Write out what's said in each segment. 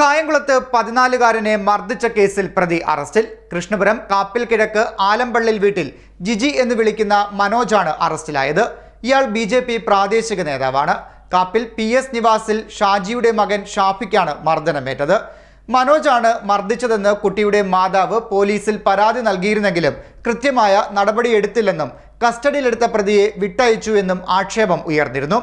കായംകുളത്ത് പതിനാലുകാരനെ മർദ്ദിച്ച കേസിൽ പ്രതി അറസ്റ്റിൽ. കൃഷ്ണപുരം കാപ്പിൽ കിഴക്ക് ആലമ്പള്ളിൽ വീട്ടിൽ ജിജി എന്ന് വിളിക്കുന്ന മനോജാണ് അറസ്റ്റിലായത്. ഇയാൾ ബി പ്രാദേശിക നേതാവാണ്. കാപ്പിൽ പി നിവാസിൽ ഷാജിയുടെ മകൻ ഷാഫിക്കാണ് മർദ്ദനമേറ്റത്. മനോജാണ് മർദ്ദിച്ചതെന്ന് കുട്ടിയുടെ മാതാവ് പോലീസിൽ പരാതി നൽകിയിരുന്നെങ്കിലും കൃത്യമായ നടപടിയെടുത്തില്ലെന്നും കസ്റ്റഡിയിലെടുത്ത പ്രതിയെ വിട്ടയച്ചു എന്നും ആക്ഷേപം ഉയർന്നിരുന്നു.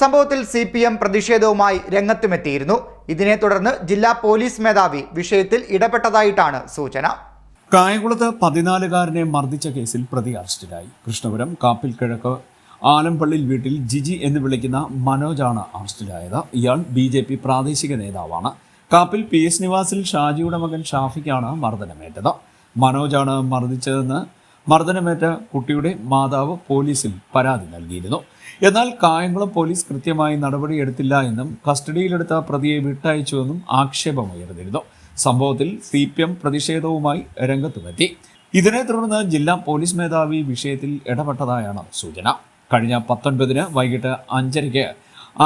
സംഭവത്തിൽ സി പി എം പ്രതിഷേധവുമായി രംഗത്തുമെത്തിയിരുന്നു. ഇതിനെ തുടർന്ന് ജില്ലാ പോലീസ് മേധാവി വിഷയത്തിൽ ഇടപെട്ടതായിട്ടാണ് സൂചന. കായംകുളത്ത് പതിനാലുകാരനെ മർദ്ദിച്ച കേസിൽ പ്രതി അറസ്റ്റിലായി. കൃഷ്ണപുരം കാപ്പിൽ കിഴക്ക് ആലമ്പള്ളിൽ വീട്ടിൽ ജിജി എന്ന് വിളിക്കുന്ന മനോജാണ് അറസ്റ്റിലായത്. ഇയാൾ ബി ജെ പി പ്രാദേശിക നേതാവാണ്. കാപ്പിൽ പി എസ് നിവാസിൽ ഷാജിയുടെ മകൻ ഷാഫിക്കാണ് മർദ്ദനമേറ്റത്. മനോജാണ് മർദ്ദിച്ചതെന്ന് മർദ്ദനമേറ്റ കുട്ടിയുടെ മാതാവ് പോലീസിൽ പരാതി നൽകിയിരുന്നു. എന്നാൽ കായംകുളം പോലീസ് കൃത്യമായി നടപടിയെടുത്തില്ല എന്നും കസ്റ്റഡിയിലെടുത്ത പ്രതിയെ വിട്ടയച്ചുവെന്നും ആക്ഷേപമുയർന്നിരുന്നു സംഭവത്തിൽ സി പി എം പ്രതിഷേധവുമായി രംഗത്തുമെത്തി. ഇതിനെ തുടർന്ന് ജില്ലാ പോലീസ് മേധാവി വിഷയത്തിൽ ഇടപെട്ടതായാണ് സൂചന. കഴിഞ്ഞ പത്തൊൻപതിന് വൈകിട്ട് അഞ്ചരയ്ക്ക്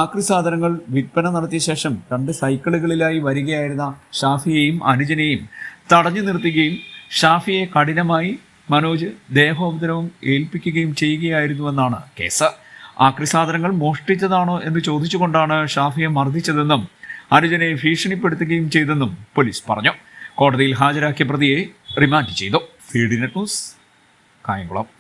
ആക്രി സാധനങ്ങൾ വിൽപ്പന നടത്തിയ ശേഷം രണ്ട് സൈക്കിളുകളിലായി വരികയായിരുന്ന ഷാഫിയെയും അനുജനെയും തടഞ്ഞു നിർത്തുകയും ഷാഫിയെ കഠിനമായി മനോജ് ദേഹോപദ്രവം ഏൽപ്പിക്കുകയും ചെയ്യുകയായിരുന്നുവെന്നാണ് കേസ്. ആക്രി സാധനങ്ങൾ മോഷ്ടിച്ചതാണോ എന്ന് ചോദിച്ചുകൊണ്ടാണ് ഷാഫിയെ മർദ്ദിച്ചതെന്നും അനുജനെ ഭീഷണിപ്പെടുത്തുകയും ചെയ്തെന്നും പോലീസ് പറഞ്ഞു. കോടതിയിൽ ഹാജരാക്കിയ പ്രതിയെ റിമാൻഡ് ചെയ്തു. Net news Kayamkulam.